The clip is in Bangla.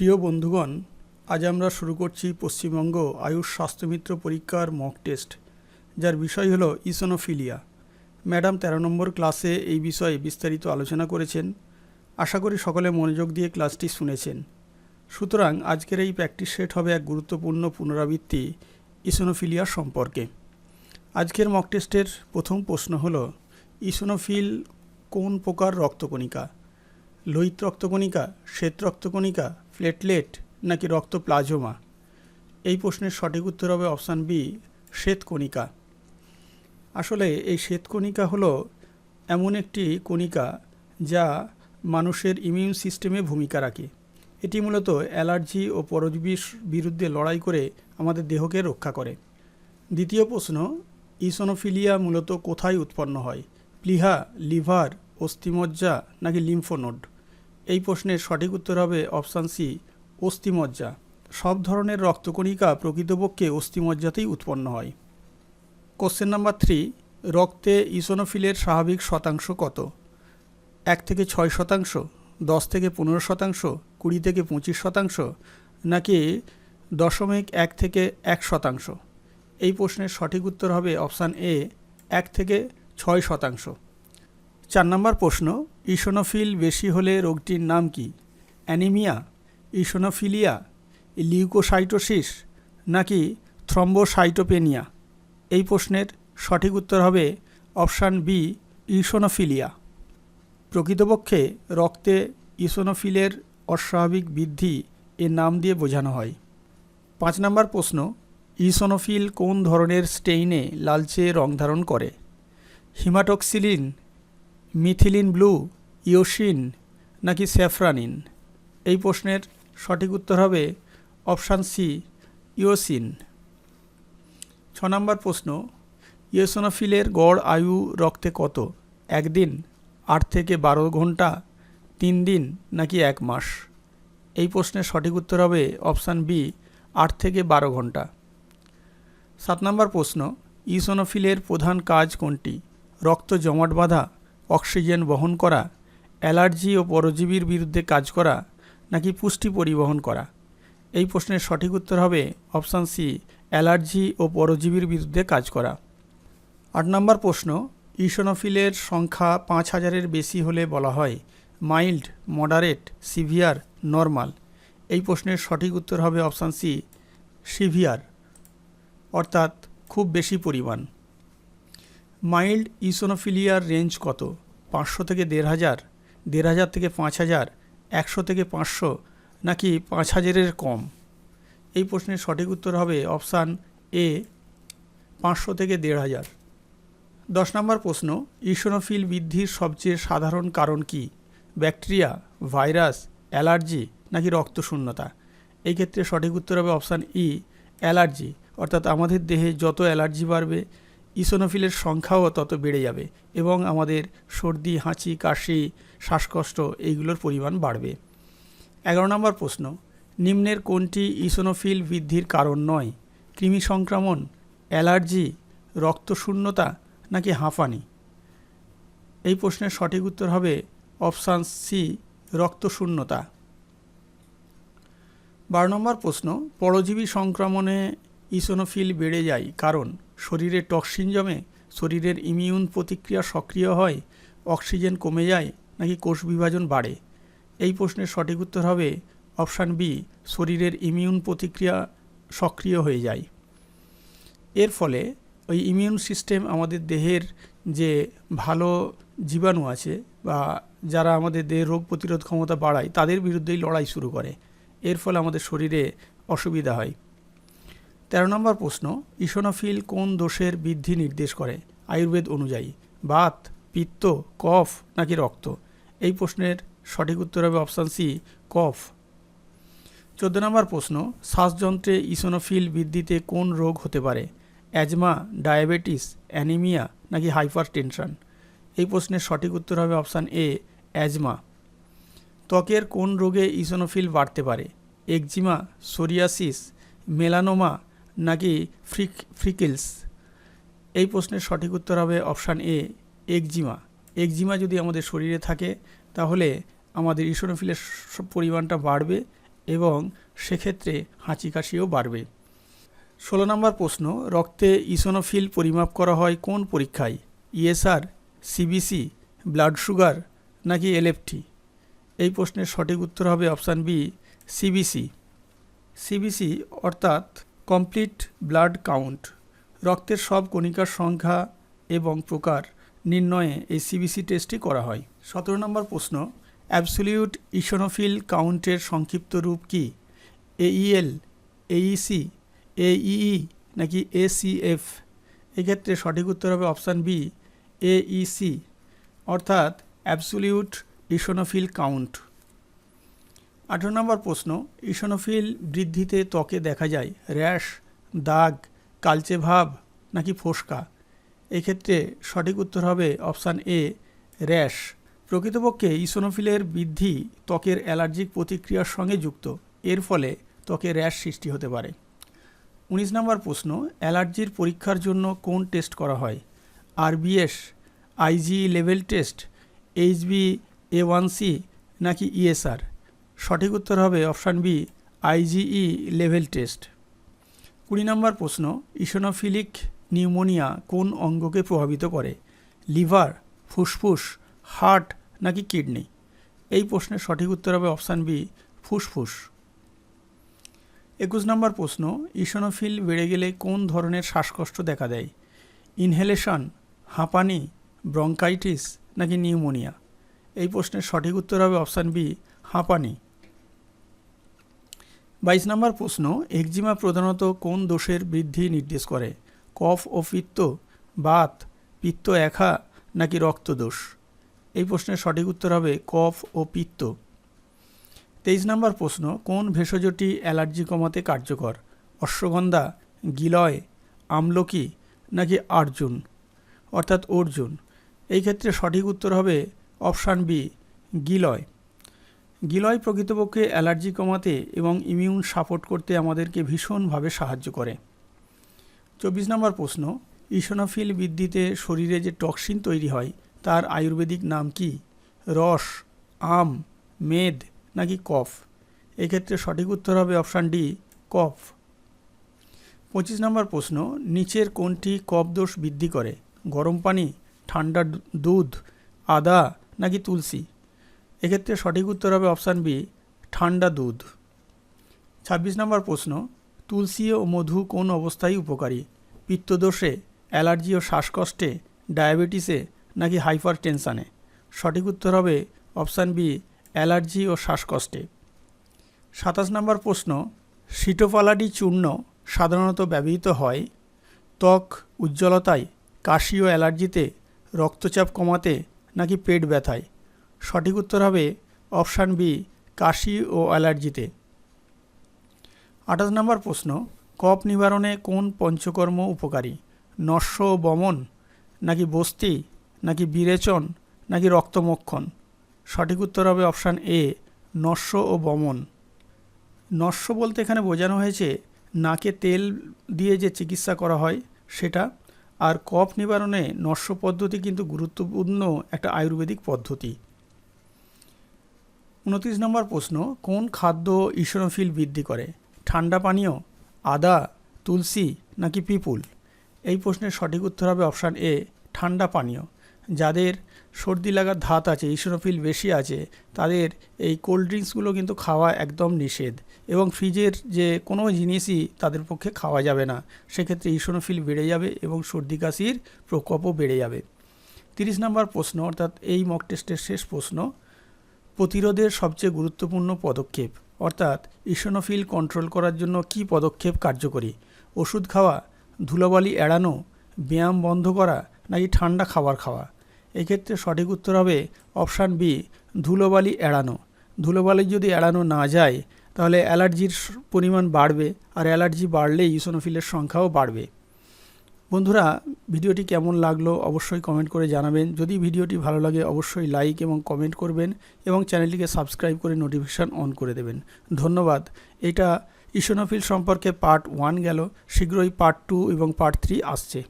প্রিয় বন্ধুগণ, আজ আমরা শুরু করছি পশ্চিমবঙ্গ আয়ুষ স্বাস্থ্যমিত্র পরীক্ষার মক টেস্ট যার বিষয় হলো ইসোনোফিলিয়া ম্যাডাম তেরো নম্বর ক্লাসে এই বিষয়ে বিস্তারিত আলোচনা করেছেন। আশা করি সকলে মনোযোগ দিয়ে ক্লাসটি শুনেছেন। সুতরাং আজকের এই প্র্যাকটিস সেট হবে এক গুরুত্বপূর্ণ পুনরাবৃত্তি ইসোনোফিলিয়া সম্পর্কে। আজকের মক টেস্টের প্রথম প্রশ্ন হল ইসোনোফিল কোন প্রকার রক্তকণিকা? লোহিত রক্তকণিকা, শ্বেত রক্তকণিকা প্লেটলেট নাকি রক্ত প্লাজমা এই প্রশ্নের সঠিক উত্তর হবে অপশান বি, শ্বেতকণিকা। আসলে এই শ্বেতকণিকা হলো এমন একটি কণিকা যা মানুষের ইমিউন সিস্টেমে ভূমিকা রাখে। এটি মূলত অ্যালার্জি ও পরজীবীর বিরুদ্ধে লড়াই করে আমাদের দেহকে রক্ষা করে। দ্বিতীয় প্রশ্ন, ইসোনোফিলিয়া মূলত কোথায় উৎপন্ন হয়? প্লিহা, লিভার, অস্থিমজ্জা নাকি লিম্ফোনোড? এই প্রশ্নের সঠিক উত্তর হবে অপশান সি, অস্থিমজ্জা। সব ধরনের রক্তকণিকা প্রকৃতপক্ষে অস্থিমজ্জাতেই উৎপন্ন হয়। কোশ্চেন নাম্বার থ্রি, রক্তে ইসোনোফিলের স্বাভাবিক শতাংশ কত? এক থেকে ছয় শতাংশ, দশ থেকে পনেরো শতাংশ, কুড়ি থেকে পঁচিশ শতাংশ, নাকি দশমিক এক থেকে এক শতাংশ? এই প্রশ্নের সঠিক উত্তর হবে অপশান এ, এক থেকে ছয় শতাংশ। চার নম্বর প্রশ্ন, ইসোনোফিল বেশি হলে রোগটির নাম কি? অ্যানিমিয়া, ইসোনোফিলিয়া, লিউকোসাইটোসিস নাকি থ্রম্বোসাইটোপেনিয়া? এই প্রশ্নের সঠিক উত্তর হবে অপশান বি, ইসোনোফিলিয়া। প্রকৃতপক্ষে রক্তে ইসোনোফিলের অস্বাভাবিক বৃদ্ধি এর নাম দিয়ে বোঝানো হয়। পাঁচ নম্বর প্রশ্ন, ইসোনোফিল কোন ধরনের স্টেইনে লালচে রং ধারণ করে? হিমাটক্সিলিন মিথিলিন ব্লু ইওসিন নাকি স্যাফরানিন? এই প্রশ্নের সঠিক উত্তর হবে অপশান সি ইওসিন ছ নম্বর প্রশ্ন ইওসোনোফিলের গড় আয়ু রক্তে কত? একদিন, আট থেকে বারো ঘণ্টা, তিন দিন নাকি এক মাস? এই প্রশ্নের সঠিক উত্তর হবে অপশান বি, আট থেকে বারো ঘণ্টা। সাত নম্বর প্রশ্ন ইসোনোফিলের প্রধান কাজ কোনটি? রক্ত জমাট বাঁধা অক্সিজেন বহন করা, অ্যালার্জি ও পরজীবীর বিরুদ্ধে কাজ করা, নাকি পুষ্টি পরিবহন করা? এই প্রশ্নের সঠিক উত্তর হবে অপশান সি, অ্যালার্জি ও পরজীবীর বিরুদ্ধে কাজ করা। আট নম্বর প্রশ্ন, ইসোনোফিলের সংখ্যা পাঁচ হাজারের বেশি হলে বলা হয় মাইল্ড, মডারেট, সিভিয়ার, নর্মাল। এই প্রশ্নের সঠিক উত্তর হবে অপশান সি, সিভিয়ার, অর্থাৎ খুব বেশি পরিমাণ। মাইল্ড ইসোনোফিলিয়ার রেঞ্জ কত? পাঁচশো থেকে দেড় হাজার দেড় হাজার থেকে পাঁচ হাজার, একশো থেকে পাঁচশো, নাকি পাঁচ হাজারের কম? এই প্রশ্নের সঠিক উত্তর হবে অপশান এ, পাঁচশো থেকে দেড় হাজার। দশ নম্বর প্রশ্ন, ইসোনোফিল বৃদ্ধির সবচেয়ে সাধারণ কারণ কি? ব্যাকটেরিয়া, ভাইরাস, অ্যালার্জি, নাকি রক্তশূন্যতা? এই ক্ষেত্রে সঠিক উত্তর হবে অপশান ই, অ্যালার্জি। অর্থাৎ আমাদের দেহে যত অ্যালার্জি বাড়বে ইসোনোফিলের সংখ্যাও তত বেড়ে যাবে এবং আমাদের সর্দি, হাঁচি, কাশি, শ্বাসকষ্ট এইগুলোর পরিমাণ বাড়বে। এগারো নম্বর প্রশ্ন, নিম্নের কোনটি ইসোনোফিল বৃদ্ধির কারণ নয়? কৃমি সংক্রমণ, অ্যালার্জি, রক্তশূন্যতা নাকি হাঁফানি? এই প্রশ্নের সঠিক উত্তর হবে অপশান সি, রক্তশূন্যতা। বারো নম্বর প্রশ্ন, পরজীবী সংক্রমণে ইসোনোফিল বেড়ে যায় কারণ? শরীরে টক্সিন জমে, শরীরের ইমিউন প্রতিক্রিয়া সক্রিয় হয়, অক্সিজেন কমে যায় নাকি কোষ বিভাজন বাড়ে? এই প্রশ্নের সঠিক উত্তর হবে অপশান বি, শরীরের ইমিউন প্রতিক্রিয়া সক্রিয় হয়ে যায়। এর ফলে ওই ইমিউন সিস্টেম আমাদের দেহের যে ভালো জীবাণু আছে বা যারা আমাদের দেহের রোগ প্রতিরোধ ক্ষমতা বাড়ায়, তাদের বিরুদ্ধেই লড়াই শুরু করে। এর ফলে আমাদের শরীরে অসুবিধা হয়। তেরো নম্বর প্রশ্ন, ইসোনোফিল কোন দোষের বৃদ্ধি নির্দেশ করে? আয়ুর্বেদ অনুযায়ী, বাত, পিত্ত, কফ নাকি রক্ত? এই প্রশ্নের সঠিক উত্তর হবে অপশান সি, কফ। চোদ্দ নম্বর প্রশ্ন, শ্বাসযন্ত্রে ইসোনোফিল বৃদ্ধিতে কোন রোগ হতে পারে? অ্যাজমা, ডায়াবেটিস, অ্যানিমিয়া নাকি হাইপার টেনশন এই প্রশ্নের সঠিক উত্তর হবে অপশান এ, অ্যাজমা। ত্বকের কোন রোগে ইসোনোফিল বাড়তে পারে? একজিমা, সোরিয়াসিস, মেলানোমা নাকি ফ্রিক, ফ্রিকেলস? এই প্রশ্নের সঠিক উত্তর হবে অপশান এ, একজিমা। একজিমা যদি আমাদের শরীরে থাকে, তাহলে আমাদের ইসোনোফিলের পরিমাণটা বাড়বে এবং সেক্ষেত্রে হাঁচি কাশিও বাড়বে। ষোলো নম্বর প্রশ্ন, রক্তে ইসোনোফিল পরিমাপ করা হয় কোন পরীক্ষায়? ইএসআর, সিবিসি, ব্লাড সুগার নাকি এলএফটি? এই প্রশ্নের সঠিক উত্তর হবে অপশান বি, সিবিসি। সিবিসি অর্থাৎ কমপ্লিট ব্লাড কাউন্ট। রক্তের সব কণিকার সংখ্যা এবং প্রকার নির্ণয়ে এই সিবিসি টেস্টটি করা হয়। সতেরো নম্বর প্রশ্ন অ্যাবসোলিউট ইসোনোফিল কাউন্টের সংক্ষিপ্ত রূপ কি? এইএল এইসি এইই নাকি এসিএফ এক্ষেত্রে সঠিক উত্তর হবে অপশান বি এইসি অর্থাৎ অ্যাবসোলিউট ইসোনোফিল কাউন্ট আঠারো নম্বর প্রশ্ন, ইসোনোফিল বৃদ্ধিতে ত্বকে দেখা যায় র্যাশ, দাগ, কালচে ভাব নাকি ফোসকা? এক্ষেত্রে সঠিক উত্তর হবে অপশান এ, র্যাশ। প্রকৃতপক্ষে ইসোনোফিলের বৃদ্ধি ত্বকের অ্যালার্জিক প্রতিক্রিয়ার সঙ্গে যুক্ত। এর ফলে ত্বকে র্যাশ সৃষ্টি হতে পারে। উনিশ নম্বর প্রশ্ন, অ্যালার্জির পরীক্ষার জন্য কোন টেস্ট করা হয়? RBS, Ig level test, Hb A one C নাকি ইএসআর? সঠিক উত্তর হবে option B IgE level test. কুড়ি নম্বর প্রশ্ন, ইসোনোফিলিক নিউমোনিয়া কোন অঙ্গকে প্রভাবিত করে? লিভার, ফুসফুস, হার্ট নাকি কিডনি? এই প্রশ্নের সঠিক উত্তর হবে অপশান বি, ফুসফুস। একুশ নম্বর প্রশ্ন, ইসোনোফিল বেড়ে গেলে কোন ধরনের শ্বাসকষ্ট দেখা দেয়? ইনহেলেশন, হাঁপানি, ব্রঙ্কাইটিস নাকি নিউমোনিয়া? এই প্রশ্নের সঠিক উত্তর হবে অপশান বি, হাঁপানি। বাইশ নম্বর প্রশ্ন, একজিমা প্রধানত কোন দোষের বৃদ্ধি নির্দেশ করে? কফ ও পিত্ত, বাত, পিত্ত একা নাকি রক্তদোষ এই প্রশ্নের সঠিক উত্তর হবে কফ ও পিত্ত। তেইশ নম্বর প্রশ্ন, কোন ভেষজটি অ্যালার্জি কমাতে কার্যকর? অশ্বগন্ধা, গিলয়, আমলকি নাকি আর্জুন অর্থাৎ অর্জুন। এই ক্ষেত্রে সঠিক উত্তর হবে অপশান বি, গিলয়। গিলয় প্রকৃতপক্ষে অ্যালার্জি কমাতে এবং ইমিউন সাপোর্ট করতে আমাদেরকে ভীষণভাবে সাহায্য করে। চব্বিশ নম্বর প্রশ্ন, ইসোনোফিল বৃদ্ধিতে শরীরে যে টক্সিন তৈরি হয়, তার আয়ুর্বেদিক নাম কি? রস, আম, মেদ নাকি কফ? এক্ষেত্রে সঠিক উত্তর হবে অপশান ডি, কফ। পঁচিশ নম্বর প্রশ্ন, নিচের কোনটি কফ দোষ বৃদ্ধি করে? গরম পানি, ঠান্ডা দুধ, আদা নাকি তুলসী? এক্ষেত্রে সঠিক উত্তর হবে অপশান বি, ঠান্ডা দুধ। ছাব্বিশ নম্বর প্রশ্ন, তুলসী ও মধু কোন অবস্থায় উপকারী? পিত্তদোষে, অ্যালার্জি ও শ্বাসকষ্টে, ডায়াবেটিসে, নাকি হাইপার টেনশানে সঠিক উত্তর হবে অপশান বি, অ্যালার্জি ও শ্বাসকষ্টে। সাতাশ নম্বর প্রশ্ন সিটোফালাডি চূর্ণ সাধারণত ব্যবহৃত হয় ত্বক উজ্জ্বলতায়, কাশি ও অ্যালার্জিতে, রক্তচাপ কমাতে, নাকি পেট ব্যথায়? সঠিক উত্তর হবে অপশান বি, কাশি ও অ্যালার্জিতে। আঠাশ নম্বর প্রশ্ন, কফ নিবারণে কোন পঞ্চকর্ম উপকারী? নস্য বমন, নাকি বস্তি, নাকি বিরেচন, নাকি রক্তমক্ষণ? সঠিক উত্তর হবে অপশান এ, নস্য ও বমন। নস্য বলতে এখানে বোঝানো হয়েছে, নাকে তেল দিয়ে যে চিকিৎসা করা হয় সেটা, আর কফ নিবারণে নস্য পদ্ধতি কিন্তু গুরুত্বপূর্ণ একটা আয়ুর্বেদিক পদ্ধতি। উনত্রিশ নম্বর প্রশ্ন, কোন খাদ্য ইসোনোফিল বৃদ্ধি করে? ঠান্ডা পানীয়, আদা, তুলসী নাকি পিপুল? এই প্রশ্নের সঠিক উত্তর হবে অপশান এ, ঠান্ডা পানীয়। যাদের সর্দি লাগার ধাত আছে ইসোনোফিল বেশি আছে, তাদের এই কোল্ড ড্রিঙ্কসগুলো কিন্তু খাওয়া একদম নিষেধ এবং ফ্রিজের যে কোনো জিনিসই তাদের পক্ষে খাওয়া যাবে না। সেক্ষেত্রে ইসোনোফিল বেড়ে যাবে এবং সর্দি কাশির প্রকোপও বেড়ে যাবে। তিরিশ নম্বর প্রশ্ন, অর্থাৎ এই মক টেস্টের শেষ প্রশ্ন প্রতিরোধের সবচেয়ে গুরুত্বপূর্ণ পদক্ষেপ, অর্থাৎ ইসোনোফিল কন্ট্রোল করার জন্য কী পদক্ষেপ কার্যকরী? ওষুধ খাওয়া, ধুলোবালি এড়ানো, ব্যায়াম বন্ধ করা, নাকি ঠান্ডা খাবার খাওয়া? এক্ষেত্রে সঠিক উত্তর হবে অপশান বি, ধুলোবালি এড়ানো। ধুলোবালি যদি এড়ানো না যায়, তাহলে অ্যালার্জির পরিমাণ বাড়বে, আর অ্যালার্জি বাড়লে ইসোনোফিলের সংখ্যাও বাড়বে। বন্ধুরা, ভিডিওটি কেমন লাগল অবশ্যই কমেন্ট করে জানাবেন। যদি ভিডিওটি ভালো লাগে, অবশ্যই লাইক এবং কমেন্ট করবেন এবং চ্যানেলটিকে সাবস্ক্রাইব করে নোটিফিকেশান অন করে দেবেন। ধন্যবাদ। এটা ইসোনোফিল সম্পর্কে পার্ট ওয়ান গেল। শীঘ্রই পার্ট টু এবং পার্ট থ্রি আসছে।